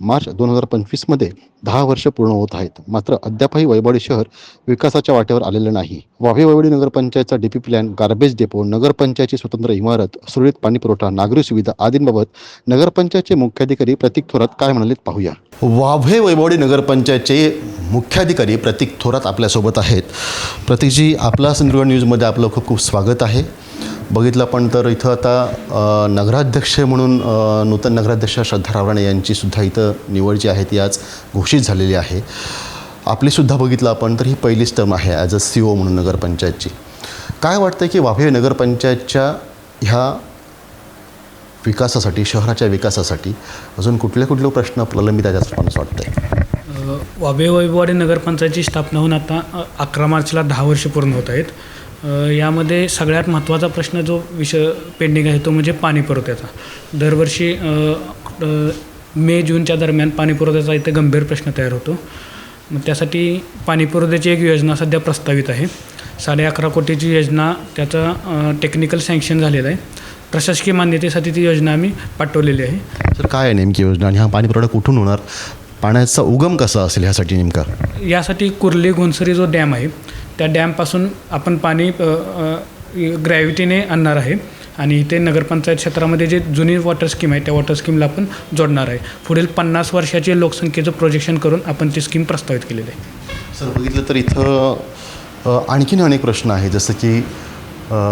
मार्च दोन हजार पंचवीसमध्ये दहा वर्ष पूर्ण होत आहेत. मात्र अद्यापही वैवाडी शहर विकासाच्या वाटेवर आलेलं नाही. वाभे वैवाडी नगरपंचायतचा डीपी प्लॅन गार्बेज डेपो नगरपंचायतची स्वतंत्र इमारत सुरळीत पाणीपुरवठा नागरी सुविधा आदींबाबत नगरपंचायतचे मुख्याधिकारी प्रतीक थोरात काय म्हणालेत पाहूया. वाभे वैभवडी नगरपंचायतचे मुख्याधिकारी प्रतीक थोरात आपल्यासोबत आहेत. प्रतीकजी आपला सिंधुदुर्ग न्यूजमध्ये आपलं खूप खूप स्वागत आहे. बघितलं पण तर इथं आता नगराध्यक्ष म्हणून नूतन नगराध्यक्ष श्रद्धा रावराणे यांचीसुद्धा इथं निवड जी आहे ती आज घोषित झालेली आहे. आपलीसुद्धा बघितलं आपण तर ही पहिलीच टर्म आहे ॲज अ सी ओ म्हणून नगरपंचायतची. काय वाटतं की वाभे नगरपंचायतच्या ह्या विकासासाठी शहराच्या विकासासाठी अजून कुठले कुठले प्रश्न प्रलंबित आहेत असं मला वाटतं वाभे वाबे वैभववाडी नगरपंचायतची स्थापना होऊन आता अकरा मार्चला दहा वर्ष पूर्ण होत आहेत. यामध्ये सगळ्यात महत्त्वाचा प्रश्न जो विषय पेंडिंग आहे तो म्हणजे पाणी पुरवठ्याचा. दरवर्षी मे जूनच्या दरम्यान पाणी पुरवठ्याचा इथे गंभीर प्रश्न तयार होतो. मग त्यासाठी पाणी पुरवठ्याची एक योजना सध्या प्रस्तावित आहे. साडे अकरा कोटीची योजना त्याचं टेक्निकल सँक्शन झालेलं आहे. प्रशासकीय मान्यतेसाठी ती योजना आम्ही पाठवलेली आहे. सर काय आहे नेमकी योजना आणि हा पाणी पुरवठा कुठून होणार? पाण्याचा उगम कसा असेल ह्यासाठी नेमका? यासाठी कुर्ली घोनसरी जो डॅम आहे त्या डॅमपासून आपण पाणी ग्रॅव्हिटीने आणणार आहे. आणि इथे नगरपंचायत क्षेत्रामध्ये जे जुनी वॉटर स्कीम आहे त्या वॉटर स्कीमला आपण जोडणार आहे. पुढील पन्नास वर्षाचे लोकसंख्येचं प्रोजेक्शन करून आपण ती स्कीम प्रस्तावित केलेली आहे. सर बघितलं तर इथं आणखीन अनेक प्रश्न आहे जसं की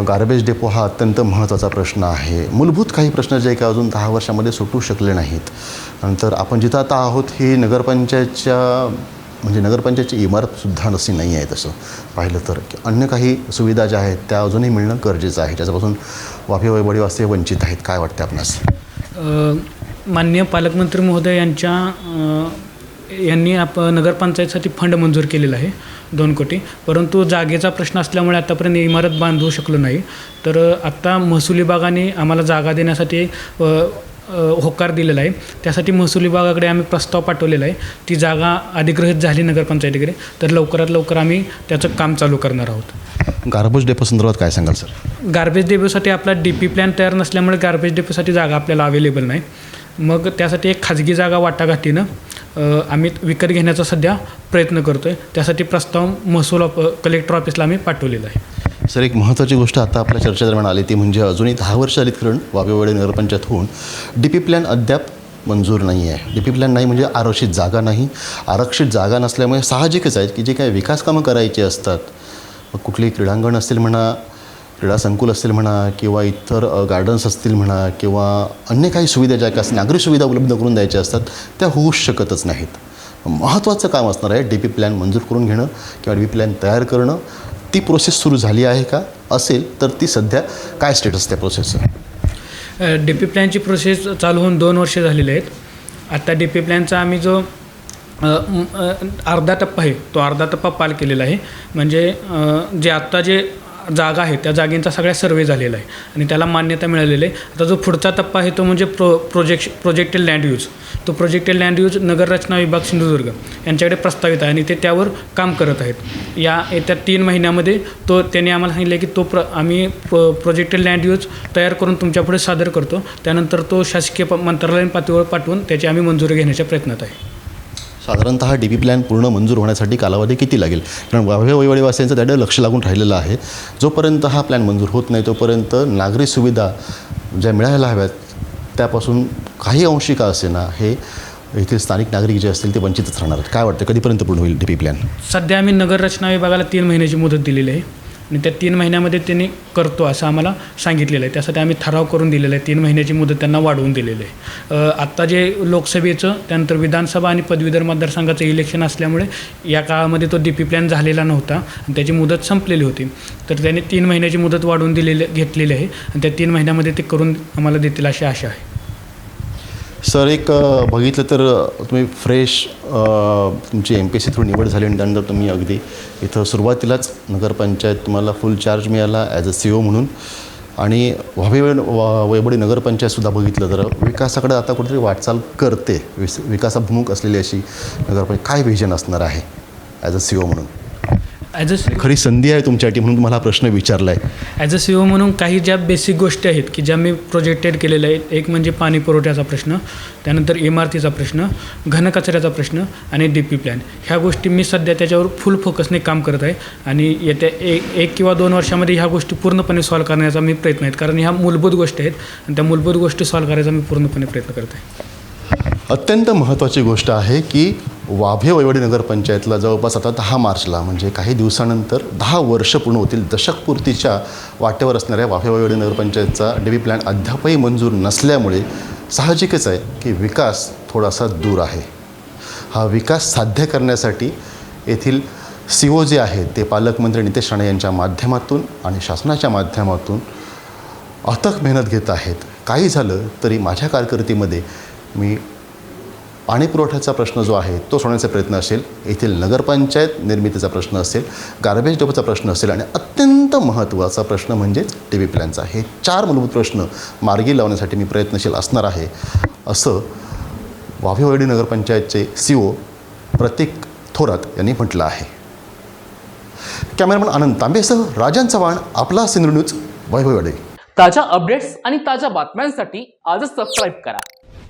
गार्बेज डेपो हा अत्यंत महत्त्वाचा प्रश्न आहे. मूलभूत काही प्रश्न जे काही अजून दहा वर्षामध्ये सुटू शकले नाहीत. नंतर आपण जिथं आता आहोत ही नगरपंचायतच्या म्हणजे नगरपंचायतची इमारतसुद्धा नसी नाही आहे तसं. पाहिलं तर. की अन्य काही सुविधा ज्या आहेत त्या अजूनही मिळणं गरजेचं आहे. ज्याच्यापासून वाफे वैभडीवासी वंचित आहेत काय वाटतं आपणास? माननीय पालकमंत्री महोदय यांच्या यांनी आप नगरपंचायतसाठी फंड मंजूर केलेला आहे दोन कोटी. परंतु जागेचा प्रश्न असल्यामुळे आत्तापर्यंत इमारत बांधू शकलो नाही. तर आत्ता महसूल विभागाने आम्हाला जागा देण्यासाठी होकार दिलेला आहे. त्यासाठी महसूल विभागाकडे आम्ही प्रस्ताव पाठवलेला आहे. ती जागा अधिग्रहित झाली नगरपंचायतीकडे. तर लवकरात लवकर आम्ही त्याचं काम चालू करणार आहोत. गार्बेज डेपो संदर्भात काय सांगाल सर गार्बेज डेपोसाठी आपला डी पी प्लॅन तयार नसल्यामुळे गार्बेज डेपोसाठी जागा आपल्याला अवेलेबल नाही. मग त्यासाठी एक खाजगी जागा वाटाघाटीनं आम्ही विकत घेण्याचा सध्या प्रयत्न करतो आहे त्यासाठी प्रस्ताव महसूल ऑफ कलेक्टर ऑफिसला आम्ही पाठवलेला आहे. सर एक महत्त्वाची गोष्ट आता आपल्या चर्चेदरम्यान आली ती म्हणजे अजूनही दहा वर्ष आलीत कारण वावेवाडी नगरपंचायत होऊन डी पी प्लॅन अद्याप मंजूर नाही आहे. डी पी प्लॅन नाही म्हणजे आरक्षित जागा नाही. आरक्षित जागा नसल्यामुळे साहजिकच आहेत की जे काही विकास कामं करायची असतात मग कुठली क्रीडांगण असतील म्हणा क्रीडा संकुल असतील म्हणा किंवा इतर गार्डन्स असतील म्हणा किंवा अन्य काही सुविधा ज्या काही नागरी सुविधा उपलब्ध करून द्यायच्या असतात त्या होऊ शकतच नाहीत. महत्त्वाचं काम असणार आहे डी पी प्लॅन मंजूर करून घेणं किंवा डी पी प्लॅन तयार करणं. ती प्रोसेस सुरू झाली आहे का? असेल तर ती सध्या काय स्टेटस त्या प्रोसेसचं डी पी प्लॅनची प्रोसेस चालू होऊन दोन वर्षे झालेली आहेत. आत्ता डी पी प्लॅनचा आम्ही जो अर्धा टप्पा आहे तो अर्धा टप्पा पाल केलेला आहे. म्हणजे जे आत्ता जे जागा आहे. त्या जागेंचा सगळ्या सर्वे झालेला आहे. आणि त्याला मान्यता मिळालेली आहे. आता जो पुढचा टप्पा आहे तो म्हणजे pro projection projected land use तो प्रोजेक्टेड लँड यूज नगररचना विभाग सिंधुदुर्ग यांच्याकडे प्रस्तावित आहे. आणि ते त्यावर काम करत आहेत. या येत्या तीन महिन्यामध्ये तो त्यांनी आम्हाला सांगितलं की तो प्र आम्ही प्रो प्रोजेक्टेड लँड यूज तयार करून तुमच्यापुढे सादर करतो. त्यानंतर तो शासकीय प- मंत्रालयीन पातळीवर पाठवून त्याची आम्ही मंजुरी घेण्याच्या प्रयत्नात आहे. साधारणतः डी पी प्लॅन पूर्ण मंजूर होण्यासाठी कालावधी किती लागेल? कारण वाव्हे वैवडीवासियांचं त्याकडे लक्ष लागून राहिलेलं आहे. जोपर्यंत हा प्लॅन मंजूर होत नाही तोपर्यंत नागरी सुविधा ज्या मिळायला हव्यात त्यापासून काही अंशी का असेना हे येथील स्थानिक नागरिक जे असतील ते वंचितच राहणार आहेत. काय वाटतं? कधीपर्यंत पूर्ण होईल डी पी प्लॅन सध्या आम्ही नगररचना विभागाला तीन महिन्याची मुदत दिलेली आहे. आणि त्या तीन महिन्यामध्ये त्यांनी करतो असं आम्हाला सांगितलेलं आहे. त्यासाठी आम्ही ठराव करून दिलेला आहे. तीन महिन्याची मुदत त्यांना वाढवून दिलेली आहे. आत्ता जे लोकसभेचं त्यानंतर विधानसभा आणि पदवीधर मतदारसंघाचं इलेक्शन असल्यामुळे या काळामध्ये तो डी पी प्लॅन झालेला नव्हता आणि त्याची मुदत संपलेली होती. तर त्याने तीन महिन्याची मुदत वाढवून दिलेली घेतलेली आहे आणि त्या तीन महिन्यामध्ये ते करून आम्हाला देतील अशी आशा आहे. सर एक बघितलं तर तुम्ही फ्रेश तुमची एम पी सी थ्रू निवड झाली आणि त्यानंतर तुम्ही अगदी इथं सुरुवातीलाच नगरपंचायत तुम्हाला फुल चार्ज मिळाला ॲज अ सी ओ म्हणून. आणि व्हावी वैबडी नगरपंचायतसुद्धा बघितलं तर विकासाकडे आता कुठेतरी वाटचाल करते विस विकासाभिमुख असलेली अशी नगरपंचायत काय व्हिजन असणार आहे ॲज अ सी ओ म्हणून? ॲज अ खरी संधी आहे तुमच्यासाठी म्हणून तुम्हाला हा प्रश्न विचारला आहे ॲज अ सी ओ म्हणून काही ज्या बेसिक गोष्टी आहेत की ज्या मी प्रोजेक्टेड केलेल्या आहेत एक म्हणजे पाणी पुरवठ्याचा प्रश्न त्यानंतर इमारतीचा प्रश्न घनकचऱ्याचा प्रश्न आणि डी पी प्लॅन ह्या गोष्टी मी सध्या त्याच्यावर फुल फोकसने काम करत आहे आणि येत्या एक एक किंवा दोन वर्षामध्ये ह्या गोष्टी पूर्णपणे सॉल्व्ह करण्याचा मी प्रयत्न आहेत. कारण ह्या मूलभूत गोष्टी आहेत आणि त्या मूलभूत गोष्टी सॉल्व्ह करायचा मी पूर्णपणे प्रयत्न करत आहे. अत्यंत महत्त्वाची गोष्ट आहे की वाभे वैवडी नगरपंचायतला जवळपास आता दहा मार्चला म्हणजे काही दिवसानंतर दहा वर्ष पूर्ण होतील दशकपूर्तीच्या वाटेवर असणाऱ्या वाभे वैवडी नगरपंचायतचा डेबी प्लॅन अद्यापही मंजूर नसल्यामुळे साहजिकच आहे की विकास थोडासा दूर आहे. हा विकास साध्य करण्यासाठी येथील सी ओ जे आहेत ते पालकमंत्री नितेश राणे यांच्या माध्यमातून आणि शासनाच्या माध्यमातून अथक मेहनत घेत आहेत. काही झालं तरी माझ्या कारकिर्दीमध्ये मी पाणी पुरवठ्याचा प्रश्न जो आहे तो सोडण्याचा प्रयत्न असेल येथील नगरपंचायत निर्मितीचा प्रश्न असेल गार्बेज डेपोचा प्रश्न असेल आणि अत्यंत महत्त्वाचा प्रश्न म्हणजेच टी व्ही प्लॅनचा हे चार मूलभूत प्रश्न मार्गी लावण्यासाठी मी प्रयत्नशील असणार आहे. असं वाभिवाडी नगरपंचायतचे सी ओ प्रतीक थोरात यांनी म्हटलं आहे. कॅमेरामन आनंद तांबेसह राजन चव्हाण आपला सिंधू न्यूज वैभववाडे ताज्या अपडेट्स आणि ताज्या बातम्यांसाठी आजच सबस्क्राईब करा.